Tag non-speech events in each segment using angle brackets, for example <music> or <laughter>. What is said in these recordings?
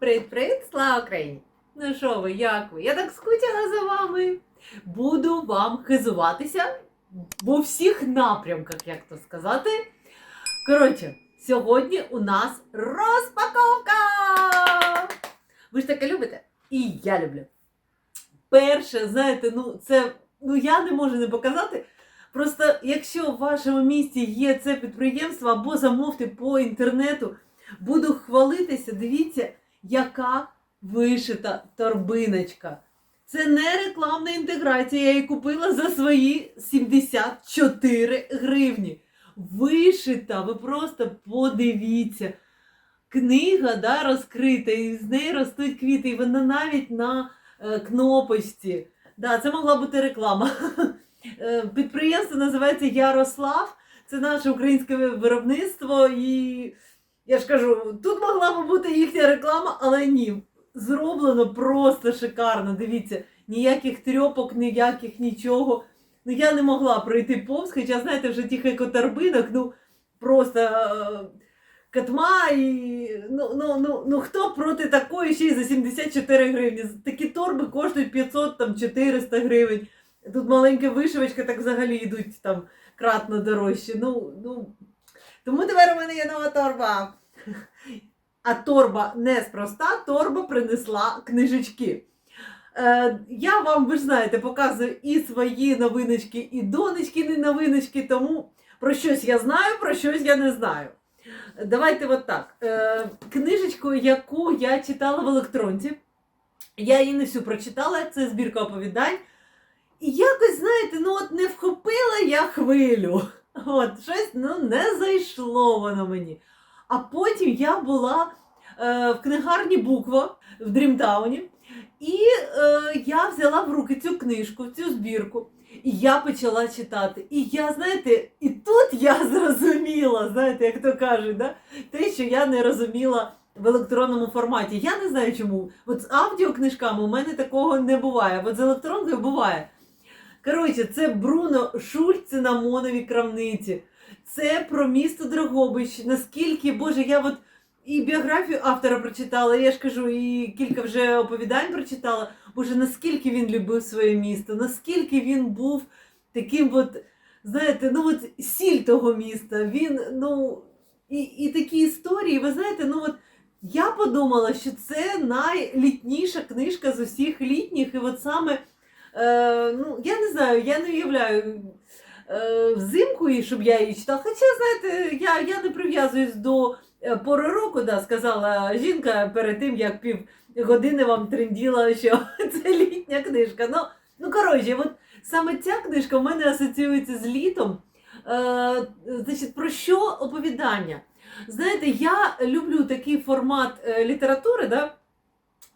Привіт-привіт, слава Україні! Ну що ви, як ви? Я так скучила за вами. Буду вам хизуватися в всіх напрямках, як то сказати. Коротше, сьогодні у нас розпаковка! Ви ж таке любите? І я люблю. Перше, знаєте, ну це ну я не можу не показати. Просто якщо в вашому місті є це підприємство або замовте по інтернету, буду хвалитися, дивіться, яка вишита торбиночка. Це не рекламна інтеграція, я її купила за свої 74 гривні. Вишита, ви просто подивіться. Книга да, розкрита, і з неї ростуть квіти, і вона навіть на е, кнопочці. Да, це могла бути реклама. <laughs> Е, Підприємство називається Ярослав. Це наше українське виробництво. І я ж кажу, тут могла би бути їхня реклама, але ні. Зроблено просто шикарно. Дивіться, ніяких трьопок, ніяких нічого. Ну я не могла пройти повз, хоча, знаєте, вже тих екоторбинок, ну просто е, катма і ну, ну, ну, ну хто проти такої ще й за 74 гривні? Такі торби коштують 500 там 400 гривень. Тут маленька вишивочка, так взагалі йдуть там кратно дорожче. Ну, ну. Тому тепер у мене є нова торба. А торба неспроста, торба принесла книжечки. Е, я вам, ви ж знаєте, показую і свої новиночки, і донечкини новиночки, тому про щось я знаю, про щось я не знаю. Давайте от так. Е, книжечку, яку я читала в електронці, я її не всю прочитала, це збірка оповідань. І якось, знаєте, ну от не вхопила я хвилю. От, щось ну, не зайшло воно мені. А потім я була е, в книгарні Буква в Дрімтауні, і е, я взяла в руки цю книжку, цю збірку, і я почала читати. І я, знаєте, і тут я <laughs> зрозуміла, знаєте, як то кажуть, да? те, що я не розуміла в електронному форматі. Я не знаю чому. От з аудіокнижками у мене такого не буває, от з електронкою буває. Коротше, це Бруно Шульц цинамонові крамниці. Це про місто Дрогобич. Наскільки, Боже, я от і біографію автора прочитала, я ж кажу, і кілька вже оповідань прочитала. Боже, наскільки він любив своє місто, наскільки він був таким, от, знаєте, ну от сіль того міста. Він, ну, і, і такі історії, ви знаєте, ну от. Я подумала, що це найлітніша книжка з усіх літніх, і от саме Е, ну, я не знаю, я не уявляю взимку, і щоб я її читала. Хоча, знаєте, я, я не прив'язуюсь до е, пори року, да, сказала жінка перед тим, як пів години вам тренділа, що <laughs> це літня книжка. Ну, ну коротше, от саме ця книжка в мене асоціюється з літом. Е, значить, Про що оповідання? Знаєте, я люблю такий формат е, літератури, да,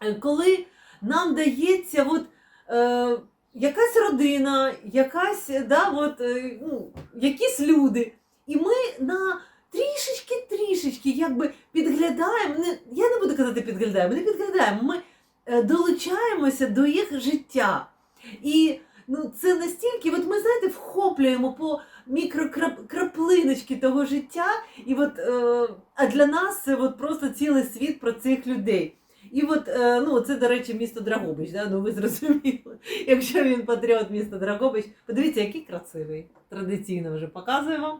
е, коли нам дається. от, е, якась родина, якась, да, от, е, ну, якісь люди. І ми на трішечки-трішечки якби підглядаємо, не, я не буду казати підглядаємо, не підглядаємо, ми е, долучаємося до їх життя. І ну, це настільки, от ми, знаєте, вхоплюємо по мікрокраплиночки того життя, і от, е, а для нас це от просто цілий світ про цих людей. І от, е, ну, це, до речі, місто Драгобич, да? ну ви зрозуміли. <laughs> Якщо він патріот міста Драгобич, подивіться, який красивий. Традиційно вже показую вам.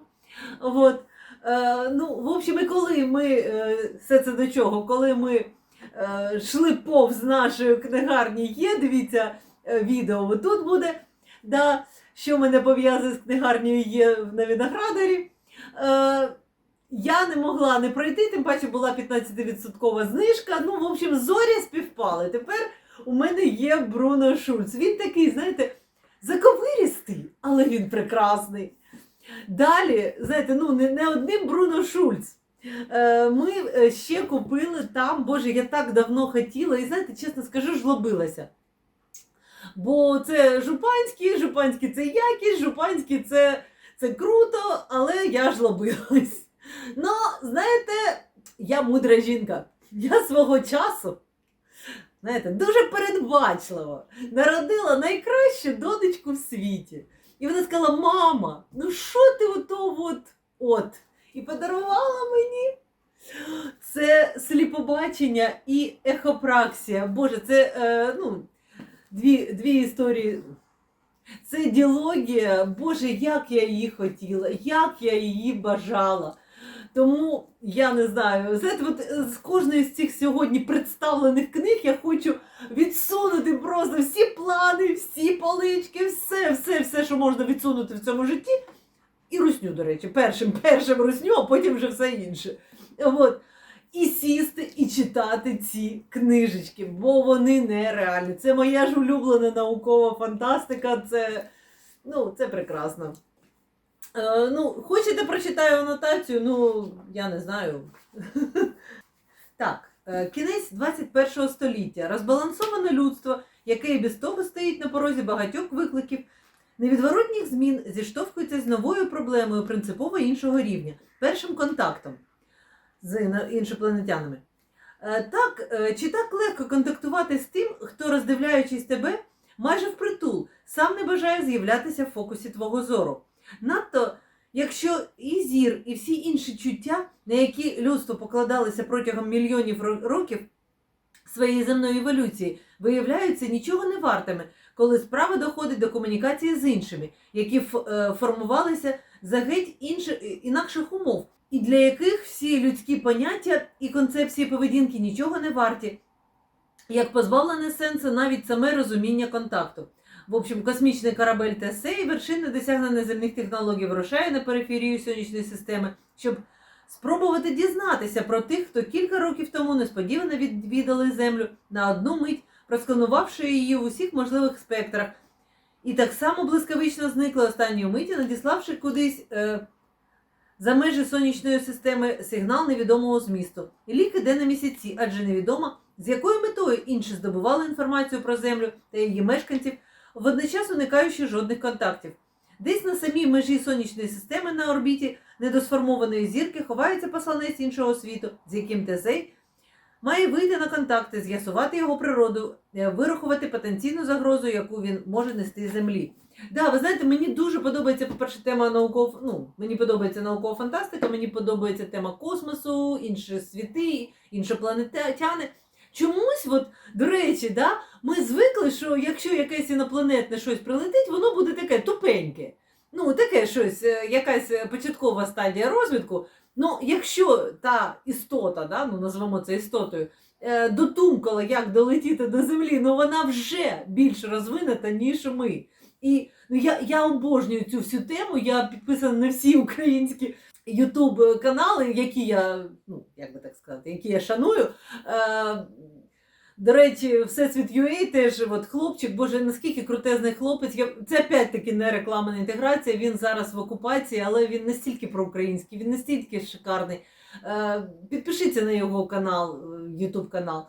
От. Е, ну, в общем, і коли ми, е, все це до чого, коли ми йшли повз нашої книгарні, є, дивіться відео, тут буде, да, що мене пов'язує з книгарнею є на Виноградарі. Я не могла не пройти, тим паче була 15% знижка. Ну, в общем, зорі співпали. Тепер у мене є Бруно Шульц. Він такий, знаєте, заковиристий, але він прекрасний. Далі, знаєте, ну не, не одним Бруно Шульц. Е, Ми е, ще купили там, боже, я так давно хотіла, і знаєте, чесно скажу, жлобилася. Бо це жупанський, жупанський це якість, жупанський це, це круто, але я жлобилась. Ну, знаєте, я мудра жінка. Я свого часу, знаєте, дуже передбачливо народила найкращу донечку в світі. І вона сказала: мама, ну що ти ото от от? І подарувала мені Це сліпобачення і ехопраксія. Боже, це е, ну, дві, дві історії. Це діалогія, Боже, як я її хотіла, як я її бажала. Тому я не знаю, знаєте, от е, з кожної з цих сьогодні представлених книг я хочу відсунути просто всі плани, всі полички, все, все, все, що можна відсунути в цьому житті. І русню, до речі, першим, першим русню, а потім вже все інше. От. І сісти і читати ці книжечки, бо вони нереальні. Це моя ж улюблена наукова фантастика. Це, ну, це прекрасно. Е, ну, хочете, прочитаю анотацію? Ну, я не знаю. <laughs> Так, е, кінець 21 століття. Розбалансоване людство, яке і без того стоїть на порозі багатьох викликів, невідворотніх змін зіштовхується з новою проблемою принципово іншого рівня першим контактом з іншопланетянами. Е, Так, чи так легко контактувати з тим, хто, роздивляючись тебе, майже впритул, сам не бажає з'являтися в фокусі твого зору. Надто, якщо і зір, і всі інші чуття, на які людство покладалося протягом мільйонів років своєї земної еволюції, виявляються нічого не вартими, коли справа доходить до комунікації з іншими, які е, формувалися за геть інше, інакших умов, і для яких всі людські поняття і концепції поведінки нічого не варті, як позбавлене сенсу навіть саме розуміння контакту. В общем, космічний корабель ТСЕ вершини досягнення земних технологій вирушає на периферію сонячної системи, щоб спробувати дізнатися про тих, хто кілька років тому несподівано відвідали Землю на одну мить, просканувавши її в усіх можливих спектрах, і так само блискавично зникли останньої миті, надіславши кудись е, за межі сонячної системи сигнал невідомого змісту. І лік іде на місяці, адже невідомо, з якою метою інші здобували інформацію про Землю та її мешканців, водночас уникаючи жодних контактів. Десь на самій межі сонячної системи на орбіті недосформованої зірки ховається посланець іншого світу, з яким Тезей має вийти на контакти, з'ясувати його природу, е, вирахувати потенційну загрозу, яку він може нести землі. Да, ви знаєте, мені дуже подобається, по-перше, тема науков... ну, мені подобається наукова фантастика, мені подобається тема космосу, інші світи, іншопланетяни. Чомусь, от, до речі, да, ми звикли, що якщо якесь інопланетне щось прилетить, воно буде таке тупеньке. Ну, таке щось, е, якась е, початкова стадія розвитку. Ну, якщо та істота, да, ну назвемо це істотою, е, дотумкала, як долетіти до землі, ну вона вже більш розвинута, ніж ми. І ну, я, я обожнюю цю всю тему. Я підписана на всі українські ютуб канали, які я, ну як би так сказати, які я шаную. Е, до речі, Всесвіт UA теж от хлопчик, боже, наскільки крутезний хлопець. Я, це опять-таки не реклама, не інтеграція. Він зараз в окупації, але він настільки проукраїнський, він настільки шикарний. Е, підпишіться на його канал, Ютуб канал.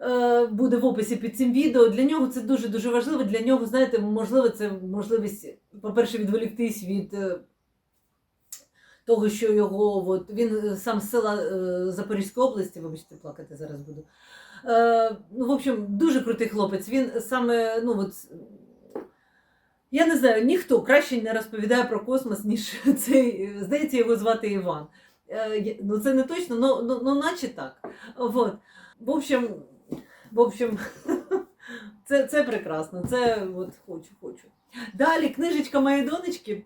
Е, буде в описі під цим відео. Для нього це дуже дуже важливо. Для нього, знаєте, можливо, це можливість, по-перше, відволіктись від е, того, що його от, він сам з села е, Запорізької області, вибачте, плакати зараз буду. Е, ну, в общем, дуже крутий хлопець. Він саме, ну от. Я не знаю, ніхто краще не розповідає про космос, ніж <laughs> цей, здається, його звати Іван. Е, ну це не точно, ну, ну, ну наче так. Вот. В общем, в общем, <laughs> це, це прекрасно. Це от хочу, хочу. Далі книжечка моєї донечки.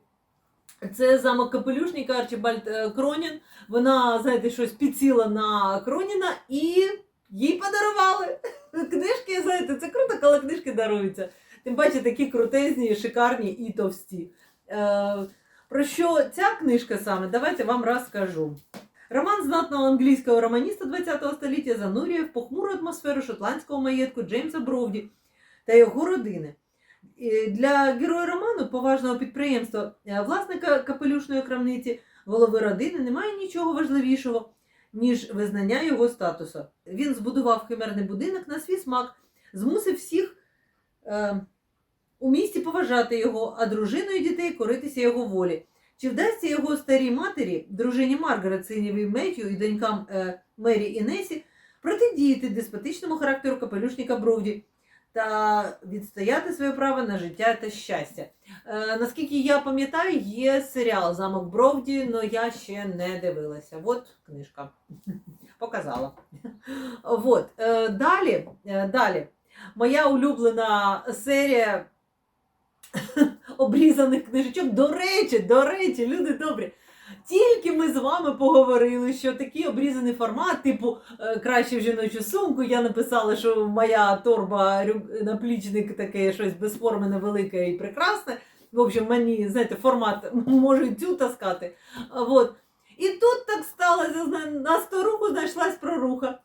Це замок капелюшника Арчибальд е, Кронін. Вона, знаєте, щось підсіла на Кроніна і їй подарували. <laughs> Книжки, знаєте, це круто, коли книжки даруються. Тим паче такі крутезні, шикарні і товсті. Е, про що ця книжка саме? Давайте вам розкажу. Роман знатного англійського романіста ХХ століття занурює в похмуру атмосферу шотландського маєтку Джеймса Бровді та його родини. Для героя роману, поважного підприємства, е, власника капелюшної крамниці, голови родини, немає нічого важливішого, ніж визнання його статусу. Він збудував химерний будинок на свій смак, змусив всіх е, у місті поважати його, а дружину і дітей коритися його волі. Чи вдасться його старій матері, дружині Маргарет, синові Меттю і донькам е, Мері Несі, протидіяти деспотичному характеру капелюшника Бровді та відстояти своє право на життя та щастя. Е, наскільки я пам'ятаю, є серіал Замок Бровді, але я ще не дивилася. От книжка. <laughs> Показала. Вот. Е, далі, е, далі. Моя улюблена серія <laughs> обрізаних книжечок. До речі, до речі, люди добрі. Тільки ми з вами поговорили, що такий обрізаний формат, типу е, краще в жіночу сумку. Я написала, що моя торба наплічник таке щось безформене, велике і прекрасне. В общем, мені, знаєте, формат <laughs> можу і цю таскати. А, Вот. І тут так сталося, на старуху знайшлась проруха.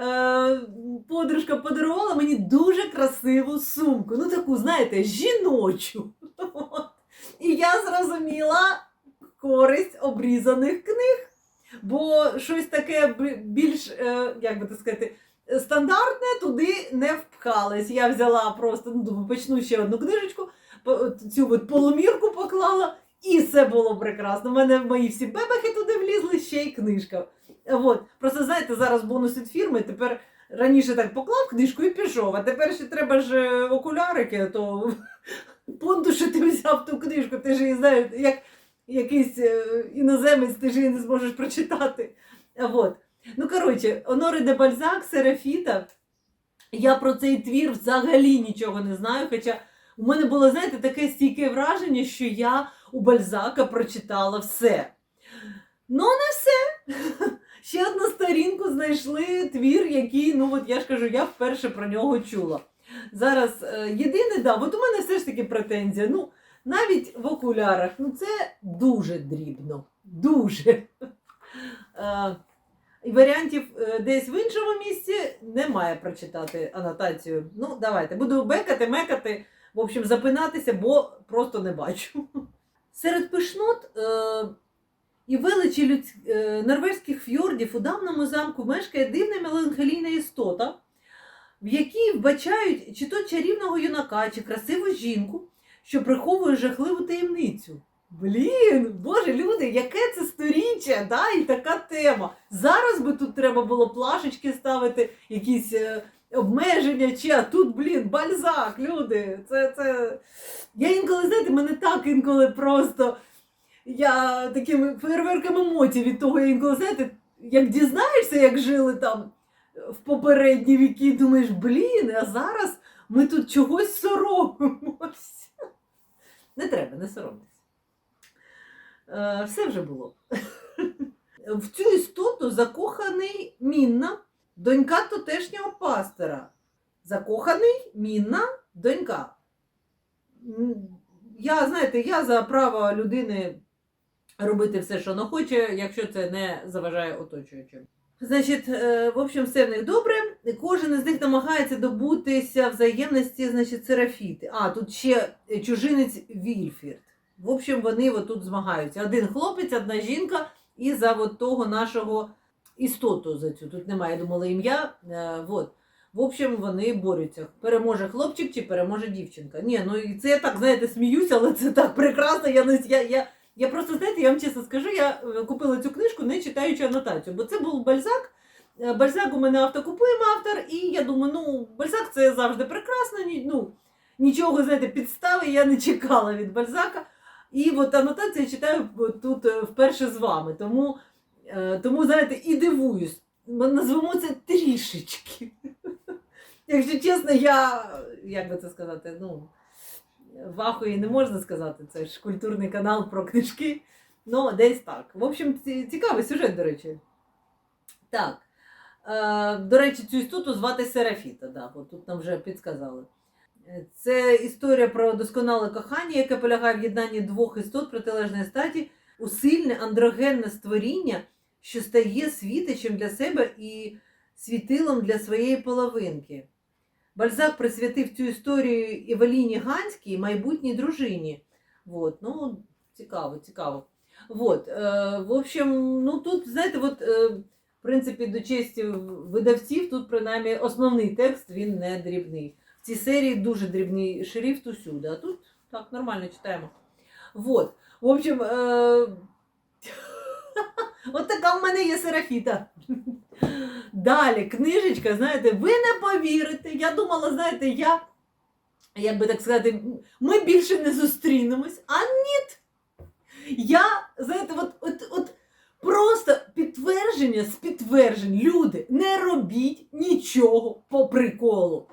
Е, подружка подарувала мені дуже красиву сумку. Ну, таку, знаєте, жіночу. <laughs> От. І я зрозуміла користь обрізаних книг. Бо щось таке більш, е, як би так сказати, стандартне туди не впхалось. Я взяла просто, ну, думаю, почну ще одну книжечку, цю от полумірку поклала, і все було прекрасно. У мене мої всі бебехи туди влізли, ще й книжка. От. Просто знаєте, зараз бонус від фірми. Тепер раніше так поклав книжку і пішов, а тепер ще треба ж е, окулярики, то <laughs> понту, що ти взяв ту книжку, ти ж її знаєш, якийсь е, іноземець, ти ж її не зможеш прочитати. От. Ну, коротше, Оноре де Бальзак, Серафіта. Я про цей твір взагалі нічого не знаю. Хоча у мене було, знаєте, таке стійке враження, що я у Бальзака прочитала все. Ну, не все. <laughs> Ще одну сторінку знайшли твір, який, ну от я ж кажу, я вперше про нього чула. Зараз е, єдине, да, от у мене все ж таки претензія. Ну, навіть в окулярах, ну це дуже дрібно. Дуже. <laughs> Е, і варіантів е, десь в іншому місці немає прочитати анотацію. Ну, давайте, буду бекати, мекати, в общем, запинатися, бо просто не бачу. <laughs> Серед пишнот е, і величі людсь... е, норвезьких фьордів у давному замку мешкає дивна меланхолійна істота, в якій вбачають чи то чарівного юнака, чи красиву жінку, що приховує жахливу таємницю. Блін, боже, люди, яке це сторіччя, да, і така тема. Зараз би тут треба було плашечки ставити, якісь е, обмеження, чи а тут, блін, бальзак, люди. Це, це... Я інколи, знаєте, мене так інколи просто. Я такими фейерверками емоцій від того, я інколи, знаєте, як дізнаєшся, як жили там в попередні віки, думаєш, блін, а зараз ми тут чогось соромимося. Не треба, не соромтеся. Е, все вже було. <laughs> В цю істоту закоханий Мінна, донька тутешнього пастора. Закоханий Мінна, донька. Я, знаєте, я за право людини робити все, що вона хоче, якщо це не заважає оточуючим. Значить, е, в общем, все в них добре. Кожен із них намагається добутися взаємності, значить, серафіти. А, тут ще чужинець Вільфірд. В общем, вони тут змагаються. Один хлопець, одна жінка, і за от того нашого істоту за цю. Тут немає, я думала, ім'я. Е, вот. В общем, вони борються. Переможе хлопчик чи переможе дівчинка. Ні, ну і це я так, знаєте, сміюся, але це так прекрасно. Я, я, я, я просто, знаєте, я вам чесно скажу, я е, купила цю книжку, не читаючи анотацію, бо це був Бальзак. Е, Бальзак у мене автокупуємо автор, і я думаю, ну, Бальзак це завжди прекрасно. Ну, нічого, знаєте, підстави я не чекала від Бальзака. І от анотацію читаю тут е, вперше з вами. Тому, тому знаєте, і дивуюсь. Назвемо це трішечки. <laughs> Якщо чесно, я, як би це сказати, ну, в не можна сказати, це ж культурний канал про книжки. Ну, десь так. В общем, цікавий сюжет, до речі. Так. Е, до речі, цю істоту звати Серафіта, да, от тут нам вже підсказали. Це історія про досконале кохання, яке полягає в єднанні двох істот протилежної статі у сильне андрогенне створіння, що стає світичем для себе і світилом для своєї половинки. Бальзак присвятив цю історію Евеліні Ганській, майбутній дружині. Вот, ну, цікаво, цікаво. Вот, е, в общем, ну тут, знаєте, от, е, в принципі, до честі видавців, тут принаймні основний текст він не дрібний. В цій серії дуже дрібний шрифт усюди, а тут так нормально читаємо. Вот. В общем, е... от така в мене є серафіта. Далі, книжечка, знаєте, ви не повірите. Я думала, знаєте, я як би так сказати, ми більше не зустрінемось, а ні. Я, знаєте, от, от, от просто підтвердження з підтверджень. Люди, не робіть нічого по приколу.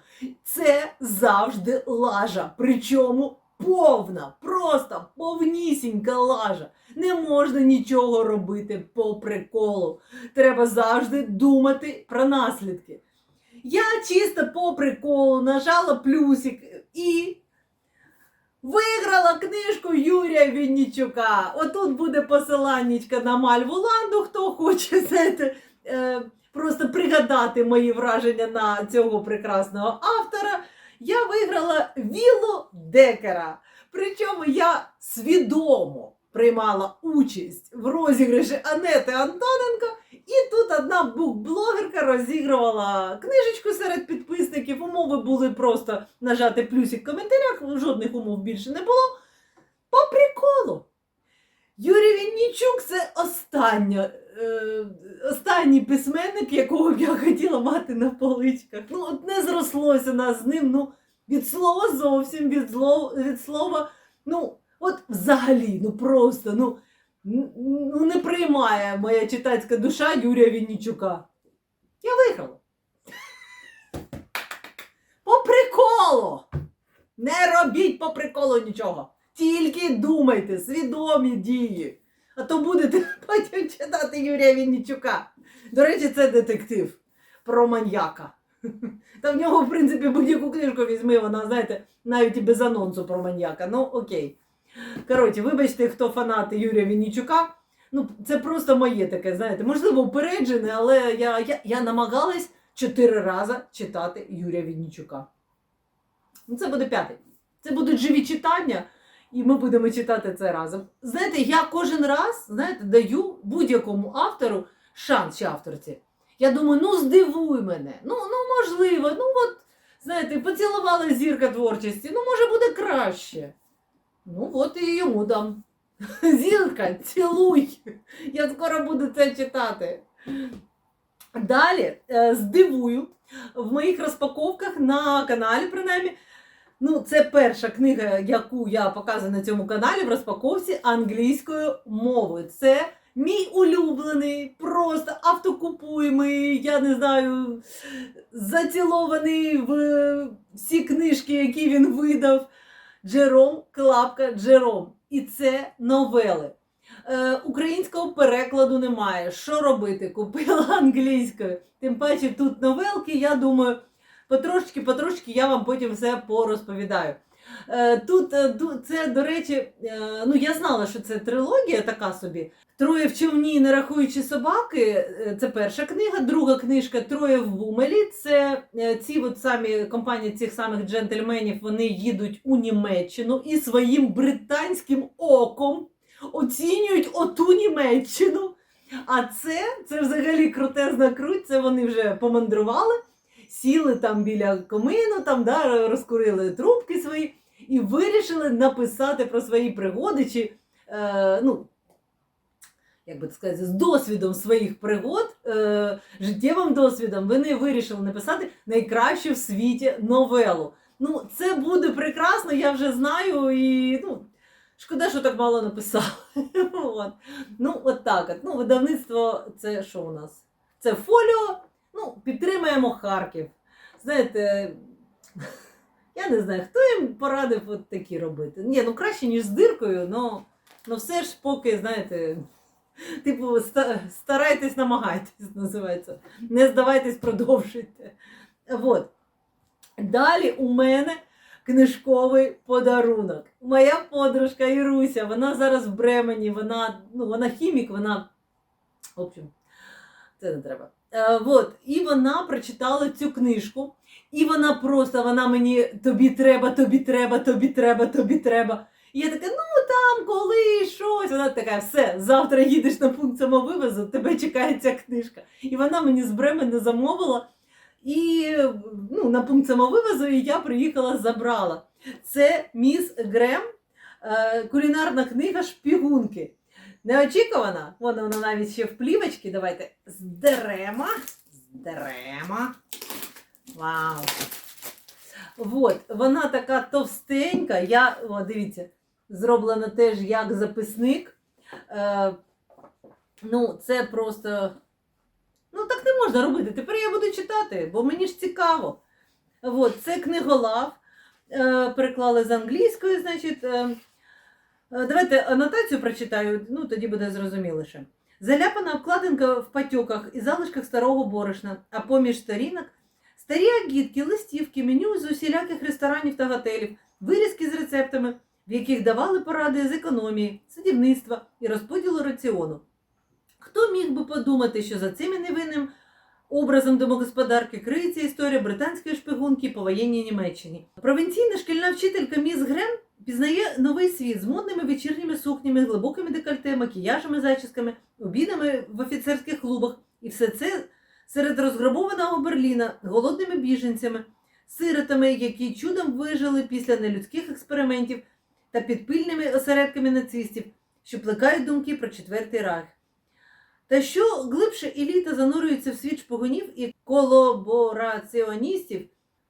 Це завжди лажа. Причому повна, просто повнісінька лажа. Не можна нічого робити по приколу. Треба завжди думати про наслідки. Я чисто по приколу нажала плюсик і виграла книжку Юрія Віннічука. Отут буде посиланнячка на Мальву Ланду, хто хоче знаєте, е, просто пригадати мої враження на цього прекрасного автора. Я виграла Віллу Декера. Причому я свідомо приймала участь в розіграші Анети Антоненко. І тут одна букблогерка розігрувала книжечку серед підписників. Умови були просто нажати плюсик в коментарях, жодних умов більше не було. По приколу. Юрій Віннічук це остання, е, останній письменник, якого б я хотіла мати на поличках. Ну, от не зрослося нас з ним. Ну, від слова зовсім, від, зло, від слова, ну, от взагалі, ну просто, ну. Ну, не приймає моя читацька душа Юрія Віннічука. Я виграла. По приколу! Не робіть по приколу нічого. Тільки думайте, свідомі дії. А то будете <laughs> потім читати Юрія Віннічука. До речі, це детектив про маньяка. <laughs> Та в нього, в принципі, будь-яку книжку візьми, вона, знаєте, навіть і без анонсу про маньяка. Ну, окей. Коротше, вибачте, хто фанати Юрія Віннічука. Ну, це просто моє таке, знаєте, можливо, упереджене, але я, я, я намагалась чотири рази читати Юрія Віннічука. Ну, це буде п'ятий. Це будуть живі читання, і ми будемо читати це разом. Знаєте, я кожен раз знаєте, даю будь-якому автору шанс чи авторці. Я думаю, ну здивуй мене. Ну, ну можливо, ну от, знаєте, поцілувала зірка творчості, ну може буде краще. Ну, от і йому дам. <laughs> Зірка, цілуй! Я скоро буду це читати. Далі е, здивую в моїх розпаковках на каналі, принаймні. Ну, це перша книга, яку я показую на цьому каналі в розпаковці англійською мовою. Це мій улюблений, просто автокупуємий, я не знаю, зацілований в всі книжки, які він видав. Джером Клапка Джером. І це новели. Е, українського перекладу немає. Що робити? Купила <laughs> англійською. Тим паче тут новелки, я думаю, потрошки, потрошки я вам потім все порозповідаю. Е, тут е, це, до речі, е, ну я знала, що це трилогія така собі. Троє в човні, не рахуючи собаки. Це перша книга. Друга книжка Троє в Бумелі. Це ці от самі компанії цих самих джентльменів. Вони їдуть у Німеччину і своїм британським оком оцінюють оту Німеччину. А це, це взагалі крутезна круть. Це вони вже помандрували, сіли там біля комину, там да, розкурили трубки свої і вирішили написати про свої пригоди. чи е, ну, як би сказати, з досвідом своїх пригод, е, життєвим досвідом, вони вирішили написати найкращу в світі новелу. Ну, це буде прекрасно, я вже знаю, і ну, шкода, що так мало написали. <laughs> от. Ну, от так. От. Ну, видавництво це що у нас? Це фоліо. Ну, підтримаємо Харків. Знаєте, <laughs> я не знаю, хто їм порадив от такі робити. Ні, ну краще, ніж з диркою, але ну, все ж поки, знаєте. <laughs> Типу, старайтесь, намагайтесь, <laughs> називається. Не здавайтесь, продовжуйте. Вот. Далі у мене книжковий подарунок. Моя подружка Іруся, вона зараз в Бремені, вона, ну, вона хімік, вона. В общем, це не треба. Е, вот. І вона прочитала цю книжку, і вона просто вона мені тобі треба, тобі треба, тобі треба, тобі треба. І я така, ну там, коли щось. Вона така, все, завтра їдеш на пункт самовивозу, тебе чекає ця книжка. І вона мені з Бремена замовила. І ну, на пункт самовивозу і я приїхала, забрала. Це міс Грем, е, кулінарна книга Шпігунки. Неочікувана, вона, вона навіть ще в плівочці. Давайте здеремо. Здеремо. Вау. От, вона така товстенька. Я, о, дивіться, зроблена теж як записник. Е, ну, це просто. Ну, так не можна робити. Тепер я буду читати, бо мені ж цікаво. От, це книголав. Е, переклали з англійської, значить. Е, давайте анотацію прочитаю, ну тоді буде зрозуміліше. Заляпана обкладинка в патьоках і залишках старого борошна, а поміж сторінок старі агітки, листівки, меню з усіляких ресторанів та готелів, вирізки з рецептами, в яких давали поради з економії, садівництва і розподілу раціону. Хто міг би подумати, що за цим невинним образом домогосподарки криється історія британської шпигунки по воєнній Німеччині. Провінційна шкільна вчителька міс Грен пізнає новий світ з модними вечірніми сукнями, глибокими декольте, макіяжами, зачісками, обідами в офіцерських клубах. І все це серед розграбованого Берліна, голодними біженцями, сиротами, які чудом вижили після нелюдських експериментів та під пильними осередками нацистів, що плекають думки про четвертий райх. Та що глибше еліта занурюється в світ шпигунів і колабораціоністів,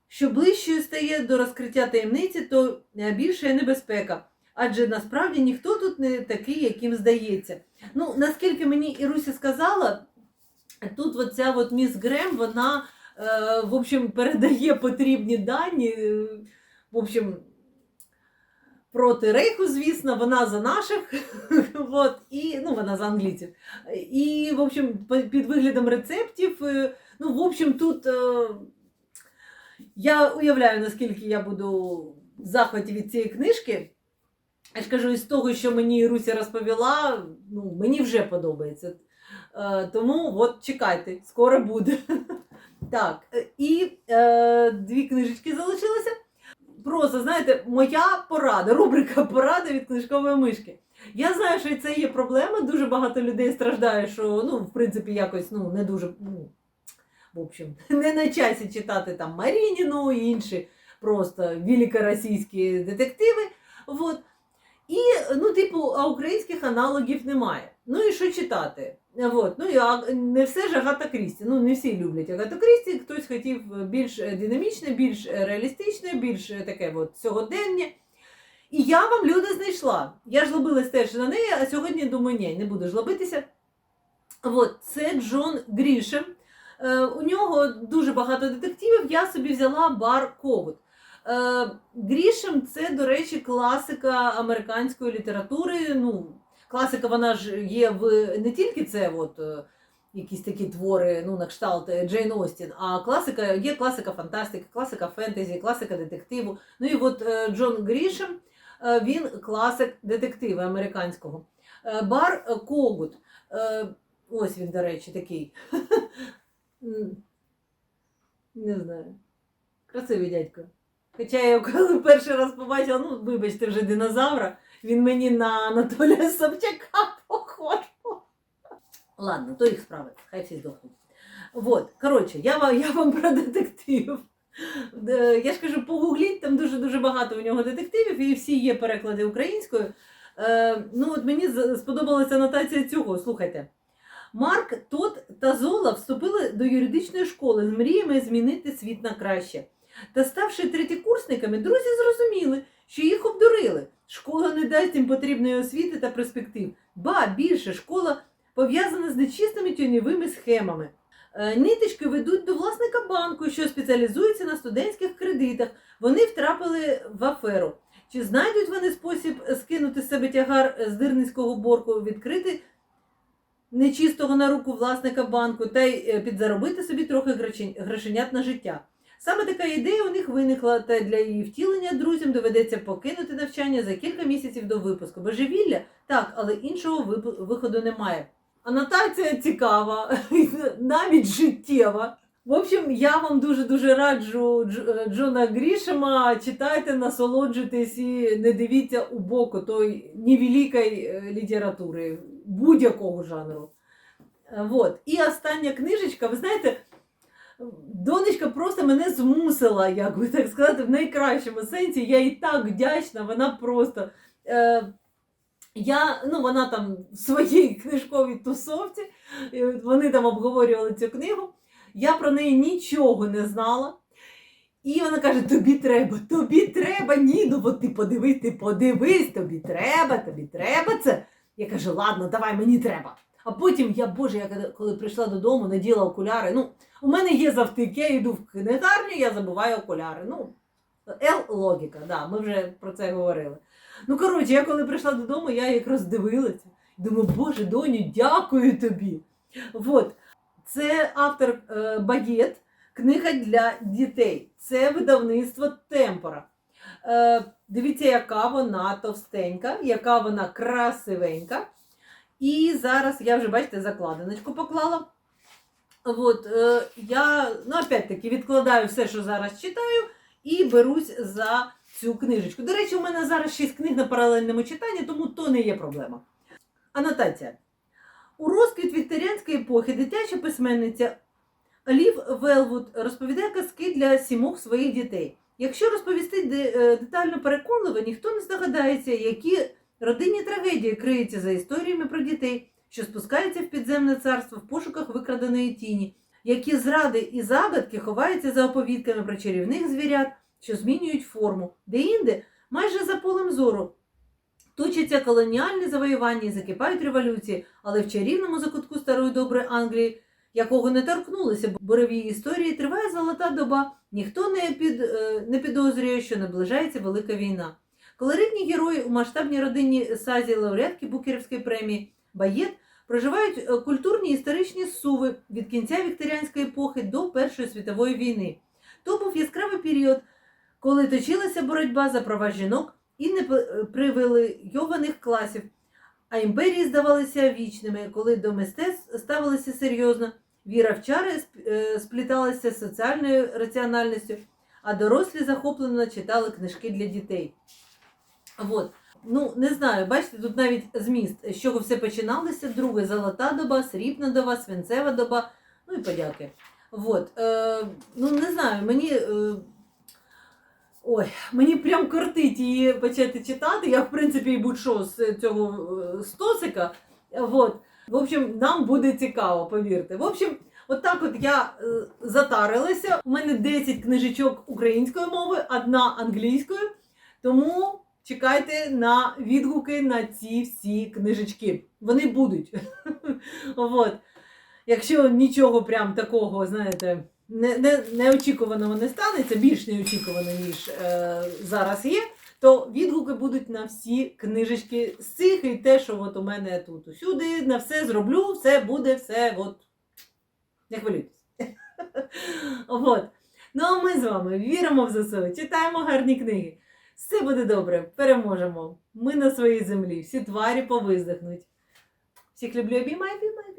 що ближчою стає до розкриття таємниці, то більша є небезпека. Адже насправді ніхто тут не такий, яким здається. Ну, наскільки мені Іруся сказала, тут оця от міс Грем, вона е, в общем, передає потрібні дані. е, В общем, проти рейху, звісно, вона за наших, <laughs> от, і, ну, вона за англійців. І, в общем, під виглядом рецептів, е, ну, в общем, тут е, я уявляю, наскільки я буду в захваті від цієї книжки. Я ж кажу, із того, що мені Руся розповіла, ну, мені вже подобається. Е, тому от чекайте, скоро буде. <laughs> Так, і е, дві книжечки залишилися. Просто, знаєте, моя порада, рубрика порада від книжкової мишки. Я знаю, що це є проблема. Дуже багато людей страждає, що ну, в принципі, якось ну, не дуже. Ну, в общем, не на часі читати там Марініну і інші просто великоросійські детективи. Вот. І, ну, типу, а українських аналогів немає. Ну і що читати? Вот. Ну, і не все ж Агата Крісті. Ну, не всі люблять Агату Крісті. Хтось хотів більш е, динамічне, більш е, реалістичне, більш е, таке от сьогоденнє. І я вам люди знайшла. Я ж лобилась теж на неї, а сьогодні думаю, ні, не буду ж. От, це Джон Грішем. У нього дуже багато детективів. Я собі взяла бар Ковут. Грішем це, до речі, класика американської літератури. Ну, класика вона ж є в не тільки це, от, е, якісь такі твори, ну, на кшталт е, Джейн Остін, а класика є класика фантастики, класика фентезі, класика детективу. Ну і от е, Джон Грішем, він класик детективу американського. Бар Когут. Ось він, до речі, такий. <laughs> Не знаю. Красивий дядько. Хоча я коли перший раз побачила, ну, вибачте, вже динозавра, він мені на Анатолія Собчака <laughs> похож. Ладно, то їх справи, хай всі здохнуть. Вот, коротше, я вам, я вам про детективів. Е, Я ж кажу, погугліть, там дуже-дуже багато у нього детективів, і всі є переклади українською. Е, ну, от мені сподобалася анотація цього. Слухайте. Марк, Тот та Зола вступили до юридичної школи з мріями змінити світ на краще. Та ставши третєкурсниками, друзі зрозуміли, що їх обдурили. Школа не дасть їм потрібної освіти та перспектив. Ба більше школа пов'язана з нечистими тюньовими схемами. Е, Ниточки ведуть до власника банку, що спеціалізується на студентських кредитах. Вони втрапили в аферу. Чи знайдуть вони спосіб скинути з себе тягар з дирницького борку, відкрити нечистого на руку власника банку та й е, підзаробити собі трохи грошенят на життя? Саме така ідея у них виникла, та для її втілення друзям доведеться покинути навчання за кілька місяців до випуску. Божевілля так, але іншого виходу немає. Анотація цікава, <laughs> навіть життєва. В общем, я вам дуже-дуже раджу е, Джона Грішема. Читайте, насолоджуйтесь і не дивіться у боку той невеликої е, літератури будь-якого жанру. Е, Вот. І остання книжечка, ви знаєте, донечка просто мене змусила, як би так сказати, в найкращому сенсі. Я їй так вдячна, вона просто. Е, я, ну, вона там в своїй <laughs> книжковій тусовці, вони там обговорювали цю книгу. Я про неї нічого не знала. І вона каже: тобі треба, тобі треба, ні, ну от ти подивись, ти подивись, тобі треба, тобі треба це. Я кажу, ладно, давай, мені треба. А потім я, Боже, я коли- прийшла додому, наділа окуляри. Ну, у мене є завтик, я йду в книгарню, я забуваю окуляри. Ну, Л логіка, да, ми вже про це говорили. Ну, коротше, я коли прийшла додому, я якраз дивилася. Думаю, Боже, доню, дякую тобі. От. Це автор е, Багет, книга для дітей. Це видавництво Темпора. Е, дивіться, яка вона товстенька, яка вона красивенька. І зараз я вже, бачите, закладиночку поклала. От, е, я, ну, опять-таки, відкладаю все, що зараз читаю, і берусь за цю книжечку. До речі, у мене зараз 6 книг на паралельному читанні, тому то не є проблема. Анотація. У розквіт вікторіанської епохи дитяча письменниця Лів Велвуд розповідає казки для сімох своїх дітей. Якщо розповісти е, детально переконливо, ніхто не здогадається, які родинні трагедії криються за історіями про дітей, що спускаються в підземне царство в пошуках викраденої тіні, які зради і загадки ховаються за оповідками про чарівних звірят, що змінюють форму, де інде майже за полем зору. Точаться колоніальні завоювання і закипають революції, але в чарівному закутку старої доброї Англії, якого не торкнулися бурові історії, триває золота доба. Ніхто не, під, е, не підозрює, що наближається велика війна. Колоритні герої у масштабній родині Сазі лауреатки Букерівської премії Баєт проживають е, культурні історичні суви від кінця вікторіанської епохи до Першої світової війни. То був яскравий період, коли точилася боротьба за права жінок і непривілейованих класів, а імперії здавалися вічними, коли до мистецтв ставилися серйозно, віра в чари е, спліталася з соціальною раціональністю, а дорослі захоплено читали книжки для дітей. От. Ну, не знаю, бачите, тут навіть зміст, з чого все починалося. Друге золота доба, срібна доба, свинцева доба, ну і подяки. От. Е, ну, не знаю, мені. Е, ой, мені прям кортить її почати читати. Я, в принципі, і будь-що з цього е, стосика. От. В общем, нам буде цікаво, повірте. В общем, от так от я е, затарилася. У мене 10 книжечок української мови, одна англійською. Тому чекайте на відгуки на ці всі книжечки. Вони будуть. <laughs> От. Якщо нічого прям такого, знаєте, не, не, неочікуваного не станеться, більш неочікувано, ніж е, зараз є, то відгуки будуть на всі книжечки з цих і те, що от у мене тут усюди, на все зроблю, все буде, все от. Не хвилюйтесь. <laughs> От. Ну а ми з вами віримо в ЗСУ, читаємо гарні книги. Все буде добре, переможемо. Ми на своїй землі, всі тварі повиздихнуть. Всіх люблю, обіймай, обіймаю.